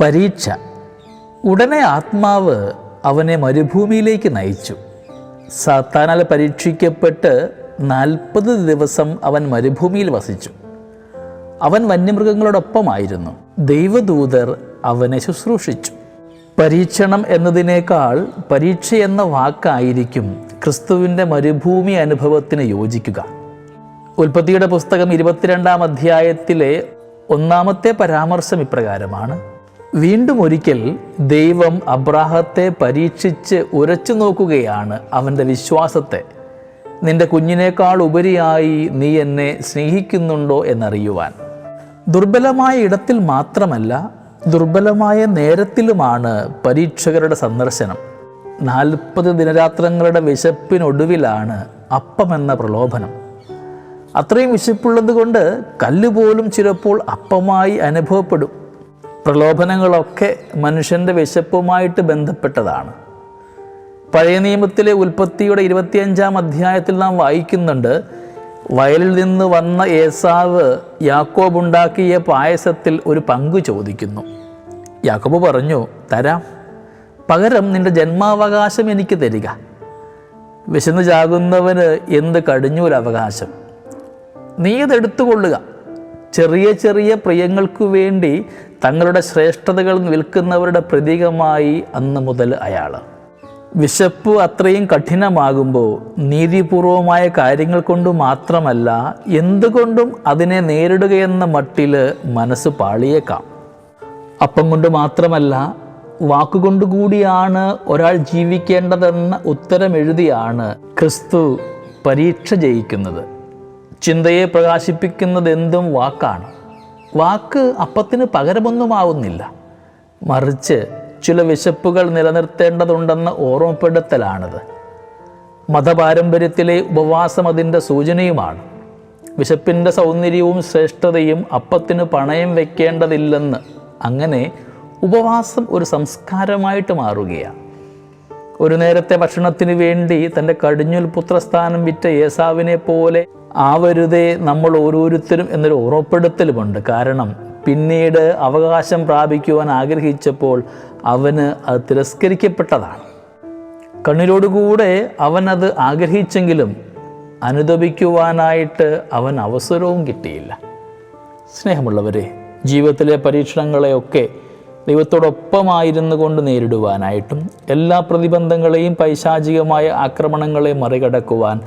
പരീക്ഷ. ഉടനെ ആത്മാവ് അവനെ മരുഭൂമിയിലേക്ക് നയിച്ചു. സാത്താനാൽ പരീക്ഷിക്കപ്പെട്ട് നാൽപ്പത് ദിവസം അവൻ മരുഭൂമിയിൽ വസിച്ചു. അവൻ വന്യമൃഗങ്ങളോടൊപ്പമായിരുന്നു. ദൈവദൂതർ അവനെ ശുശ്രൂഷിച്ചു. പരീക്ഷണം എന്നതിനേക്കാൾ പരീക്ഷ എന്ന വാക്കായിരിക്കും ക്രിസ്തുവിന്റെ മരുഭൂമി അനുഭവത്തിന് യോജിക്കുക. ഉൽപ്പത്തിയുടെ പുസ്തകം ഇരുപത്തിരണ്ടാം അധ്യായത്തിലെ ഒന്നാമത്തെ പരാമർശം ഇപ്രകാരമാണ്. വീണ്ടും ഒരിക്കൽ ദൈവം അബ്രാഹത്തെ പരീക്ഷിച്ച് ഉരച്ചു നോക്കുകയാണ് അവന്റെ വിശ്വാസത്തെ. നിന്റെ കുഞ്ഞിനേക്കാൾ ഉപരിയായി നീ എന്നെ സ്നേഹിക്കുന്നുണ്ടോ എന്നറിയുവാൻ. ദുർബലമായ ഇടത്തിൽ മാത്രമല്ല ദുർബലമായ നേരത്തിലുമാണ് പരീക്ഷകരുടെ സന്ദർശനം. നാൽപ്പത് ദിനരാത്രങ്ങളുടെ വിശപ്പിനൊടുവിലാണ് അപ്പമെന്ന പ്രലോഭനം. അത്രയും വിശപ്പുള്ളത് കൊണ്ട് കല്ലുപോലും ചിലപ്പോൾ അപ്പമായി അനുഭവപ്പെടും. പ്രലോഭനങ്ങളൊക്കെ മനുഷ്യന്റെ വിശപ്പുമായിട്ട് ബന്ധപ്പെട്ടതാണ്. പഴയ നിയമത്തിലെ ഉൽപ്പത്തിയുടെ ഇരുപത്തിയഞ്ചാം അധ്യായത്തിൽ നാം വായിക്കുന്നുണ്ട് വയലിൽ നിന്ന് വന്ന ഏസാവ് യാക്കോബ് ഉണ്ടാക്കിയ പായസത്തിൽ ഒരു പങ്ക് ചോദിക്കുന്നു. യാക്കോബ് പറഞ്ഞു തരാം. പകരം നിന്റെ ജന്മാവകാശം എനിക്ക് തരിക. വിശന്നു ചാകുന്നവന് എന്ത് കടിഞ്ഞൂലവകാശം? നീ അതെടുത്തുകൊള്ളുക ചെറിയ ചെറിയ പ്രിയങ്ങൾക്കു വേണ്ടി തങ്ങളുടെ ശ്രേഷ്ഠതകൾ വിൽക്കുന്നവരുടെ പ്രതീകമായി അന്ന് മുതൽ അയാൾ. വിശപ്പ് അത്രയും കഠിനമാകുമ്പോൾ നീതിപൂർവമായ കാര്യങ്ങൾ കൊണ്ട് മാത്രമല്ല എന്തുകൊണ്ടും അതിനെ നേരിടുകയെന്ന മട്ടിൽ മനസ്സ് പാളിയേക്കാം. അപ്പം കൊണ്ട് മാത്രമല്ല വാക്കുകൊണ്ട് കൂടിയാണ് ഒരാൾ ജീവിക്കേണ്ടതെന്ന ഉത്തരം എഴുതിയാണ് ക്രിസ്തു പരീക്ഷ ജയിക്കുന്നത്. ചിന്തയെ പ്രകാശിപ്പിക്കുന്നത് എന്തും വാക്കാണ്. വാക്ക് അപ്പത്തിന് പകരമൊന്നുമാവുന്നില്ല. മറിച്ച് ചില വിശപ്പുകൾ നിലനിർത്തേണ്ടതുണ്ടെന്ന ഓർമ്മപ്പെടുത്തലാണിത്. മതപാരമ്പര്യത്തിലെ ഉപവാസം അതിന്റെ സൂചനയുമാണ്. വിശപ്പിന്റെ സൗന്ദര്യവും ശ്രേഷ്ഠതയും അപ്പത്തിന് പണയം വെക്കേണ്ടതില്ലെന്ന്. അങ്ങനെ ഉപവാസം ഒരു സംസ്കാരമായിട്ട് മാറുകയാണ്. ഒരു നേരത്തെ ഭക്ഷണത്തിന് വേണ്ടി തന്റെ കടിഞ്ഞുൽ പുത്രസ്ഥാനം വിറ്റ യേസാവിനെ പോലെ ആവരുതേ നമ്മൾ ഓരോരുത്തരും എന്നൊരു ഉറപ്പെടുത്തലുമുണ്ട്. കാരണം പിന്നീട് അവകാശം പ്രാപിക്കുവാൻ ആഗ്രഹിച്ചപ്പോൾ അവന് അത് തിരസ്കരിക്കപ്പെട്ടതാണ്. കണ്ണിലോടുകൂടെ അവനത് ആഗ്രഹിച്ചെങ്കിലും അനുദപിക്കുവാനായിട്ട് അവൻ അവസരവും കിട്ടിയില്ല. സ്നേഹമുള്ളവരെ ജീവിതത്തിലെ പരീക്ഷണങ്ങളെയൊക്കെ ദൈവത്തോടൊപ്പമായിരുന്നു കൊണ്ട് നേരിടുവാനായിട്ടും എല്ലാ പ്രതിബന്ധങ്ങളെയും പൈശാചികമായ ആക്രമണങ്ങളെ മറികടക്കുവാൻ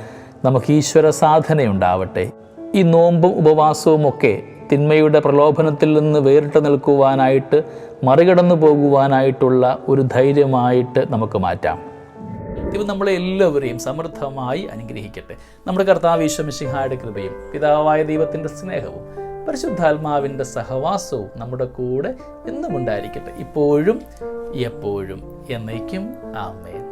നമുക്ക് ഈശ്വര സാധനയുണ്ടാവട്ടെ. ഈ നോമ്പും ഉപവാസവും ഒക്കെ തിന്മയുടെ പ്രലോഭനത്തിൽ നിന്ന് വേറിട്ട് നിൽക്കുവാനായിട്ട് മറികടന്നു പോകുവാനായിട്ടുള്ള ഒരു ധൈര്യമായിട്ട് നമുക്ക് മാറ്റാം. ദൈവം നമ്മളെ എല്ലാവരെയും സമൃദ്ധമായി അനുഗ്രഹിക്കട്ടെ. നമ്മുടെ കർത്താവ് ഈശ്വമിശിഹായുടെ കൃപയും പിതാവായ ദൈവത്തിന്റെ സ്നേഹവും പരിശുദ്ധാത്മാവിന്റെ സഹവാസവും നമ്മുടെ കൂടെ എന്നും ഉണ്ടായിരിക്കട്ടെ. ഇപ്പോഴും എപ്പോഴും എന്നേക്കും. ആമേൻ.